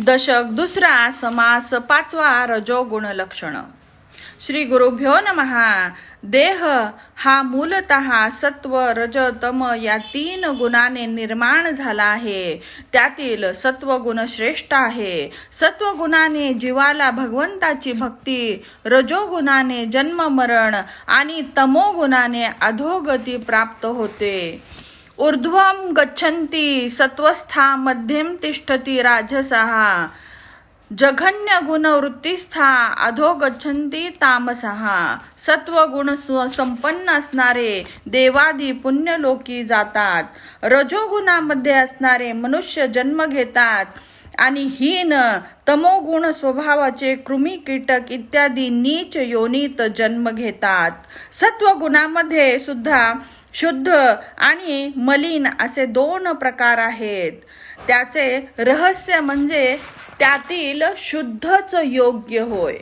दशक दुसरा समास पाचवा रजोगुण लक्षण श्री गुरुभ्यो नमहा देह हा मूलतः सत्व रज तम या तीन गुणाने निर्माण झाला आहे. त्यातील सत्वगुण श्रेष्ठ आहे. सत्वगुणाने जीवाला भगवंताची भक्ती रजोगुणाने जन्म मरण आणि तमोगुणाने अधोगती प्राप्त होते. ऊर्ध्वं गच्छन्ति सत्वस्था मध्यम तिष्ठती राजसः। जघन्य गुण वृत्तीस्था अधो गच्छन्ति तामसः। सत्व गुण संपन्न असणारे देवादी पुण्यलोकी जातात। रजोगुणामध्ये असणारे मनुष्य जन्म घेतात आणि हीन तमोगुण स्वभावाचे कृमी कीटक इत्यादी नीच योनीत जन्म घेतात। सत्वगुणामध्ये सुद्धा शुद्ध आणि मलिन असे दोन प्रकार आहेत. त्याचे रहस्य म्हणजे त्यातील शुद्धच योग्य होय.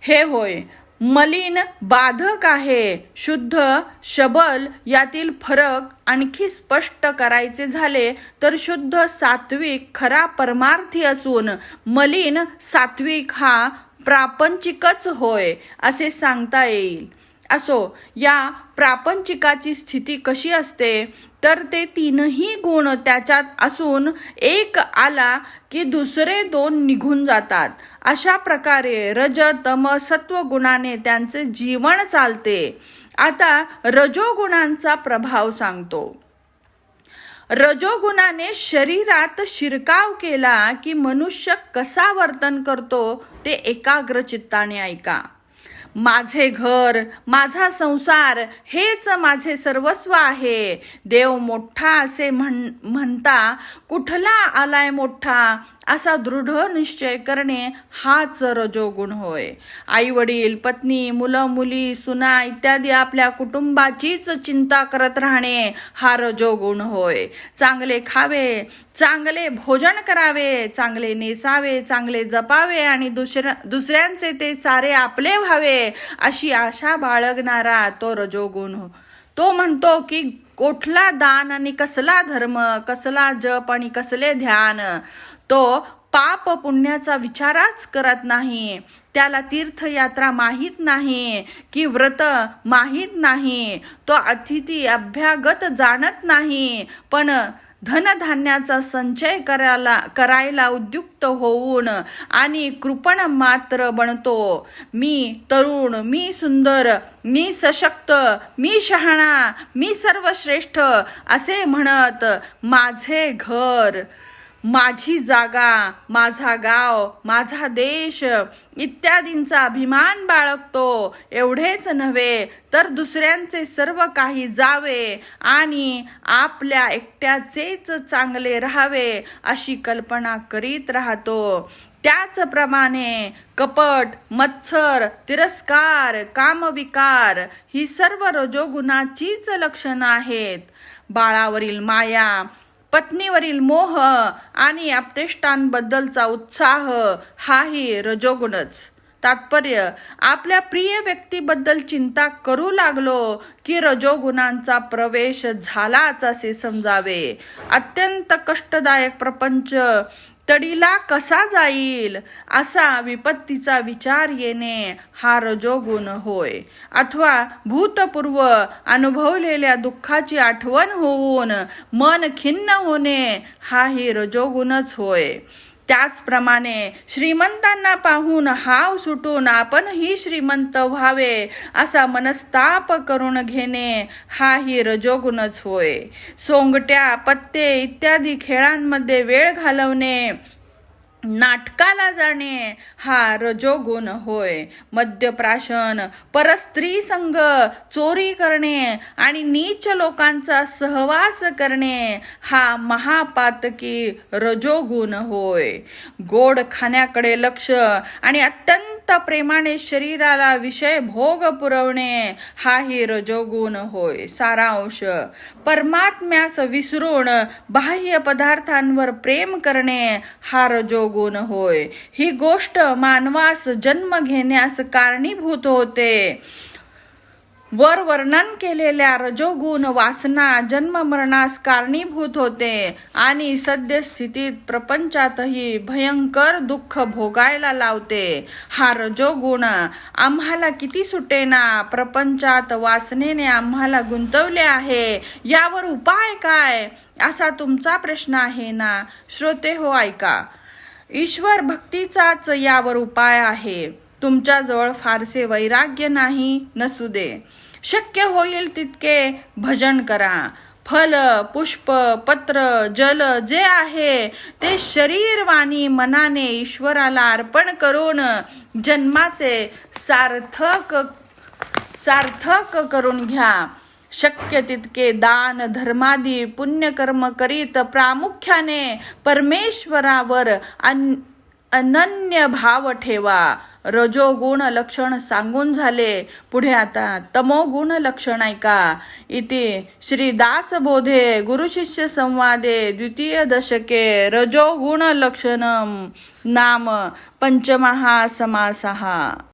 हे होय. मलिन बाधक आहे. शुद्ध शबल यातील फरक आणखी स्पष्ट करायचे झाले तर शुद्ध सात्विक खरा परमार्थी असून मलिन सात्विक हा प्रापंचिकच होय असे सांगता येईल. असो या प्रापंचिकाची स्थिती कशी असते? तर ते तीनही गुण त्याच्यात असून एक आला की दुसरे दोन निघून जातात. अशा प्रकारे रज तम सत्व गुणाने त्यांचे जीवन चालते. आता रजोगुणांचा प्रभाव सांगतो. रजोगुणाने शरीरात शिरकाव केला की मनुष्य कसा वर्तन करतो ते एकाग्र चित्ताने ऐका. माझे घर माझा संसार हेच माझे सर्वस्व आहे. देव मोठा असे म्हण म्हणता कुठला आलाय मोठा? असा दृढ निश्चय करणे हाच रजोगुण होय. आई वडील पत्नी मुलं मुली सुना इत्यादी आपल्या कुटुंबाचीच चिंता करत राहणे हा रजोगुण होय. चांगले खावे चांगले भोजन करावे चांगले नेसावे चांगले जपावे आणि दुसऱ्या दुसऱ्यांचे ते सारे आपले व्हावे अशी आशा बाळगणारा तो रजोगुण. हो तो म्हणतो की कुठला दान आणि कसला धर्म कसला जप आणि कसले ध्यान? तो पाप पुण्याचा विचारच करत नाही. त्याला तीर्थयात्रा माहीत नाही की व्रत माहीत नाही. तो अतिथी अभ्यागत जाणत नाही. पण धनधान्याचा संचय करायला करायला उद्युक्त होऊन आणि कृपण मात्र बनतो. मी तरुण मी सुंदर मी सशक्त मी शहाणा मी सर्वश्रेष्ठ असे म्हणत माझे घर. माझी जागा माझा गाव माझा देश इत्यादींचा अभिमान बाळगतो. एवढेच नव्हे तर दुसऱ्यांचे सर्व काही जावे आणि आपल्या एकट्याचेच चांगले राहावे अशी कल्पना करीत राहतो. त्याचप्रमाणे कपट मत्सर तिरस्कार कामविकार ही सर्व रजोगुणाचीच लक्षणं आहेत. बाळावरील माया पत्नीवरील मोह आणि आपतेष्टांबद्दलचा उत्साह हाही रजोगुणच. तात्पर्य आपल्या प्रिय व्यक्तीबद्दल चिंता करू लागलो की रजोगुणांचा प्रवेश झालाच असे समजावे. अत्यंत कष्टदायक प्रपंच तडीला कसा जाईल असा विपत्तीचा विचार येणे हा रजोगुण होय. अथवा भूतपूर्व अनुभवलेल्या दुःखाची आठवण होऊन मन खिन्न होणे हाही रजोगुणच होय. त्याचप्रमाणे श्रीमंतांना पाहून हाव सुटून आपणही श्रीमंत व्हावे असा मनस्ताप करून घेणे हाही रजोगुणच होय. सोंगट्या पत्ते इत्यादी खेळांमध्ये वेळ घालवणे नाटकाला जाणे हा रजोगुण होय. मद्यप्राशन परस्त्री संघ चोरी करणे आणि नीच लोकांचा सहवास करणे हा महापातकी रजोगुण होय. गोड खाण्याकडे लक्ष आणि अत्यंत प्रेमाने शरीराला विषय भोग पुरवणे हाही रजोगुण होय. सारांश परमात्म्यास विसरून बाह्य पदार्थांवर प्रेम करणे हा रजोगुण होय. ही गोष्ट मानवास जन्म घेण्यास कारणीभूत होते. वर वर्णन केलेल्या रजोगुण वासना जन्म मरणास कारणीभूत होते आणि सद्यस्थितीत प्रपंचातही भयंकर दुःख भोगायला लावते. हा रजोगुण आम्हाला किती सुटेना प्रपंचात वासनेने आम्हाला गुंतवले आहे यावर उपाय काय? असा तुमचा प्रश्न आहे ना? श्रोते हो ऐका. ईश्वर भक्तीचाच यावर उपाय आहे. तुमच्याजवळ फारसे वैराग्य नाही नसू दे. शक्य होईल तितके भजन करा. फल पुष्प पत्र जल जे आहे ते शरीर वाणी मनाने ईश्वराला अर्पण करून जन्माचे सार्थक सार्थक करून घ्या. शक्य तितके दान धर्मादी पुण्यकर्म करीत प्रामुख्याने परमेश्वरावर अन अनन्य भाव ठेवा. रजोगुण लक्षण सांगून झाले. पुढे आता तमोगुण लक्षण ऐका. इथे श्री दासबोधे गुरुशिष्य संवादे द्वितीय दशके रजोगुण लक्षणम नाम पंचमहा समासहा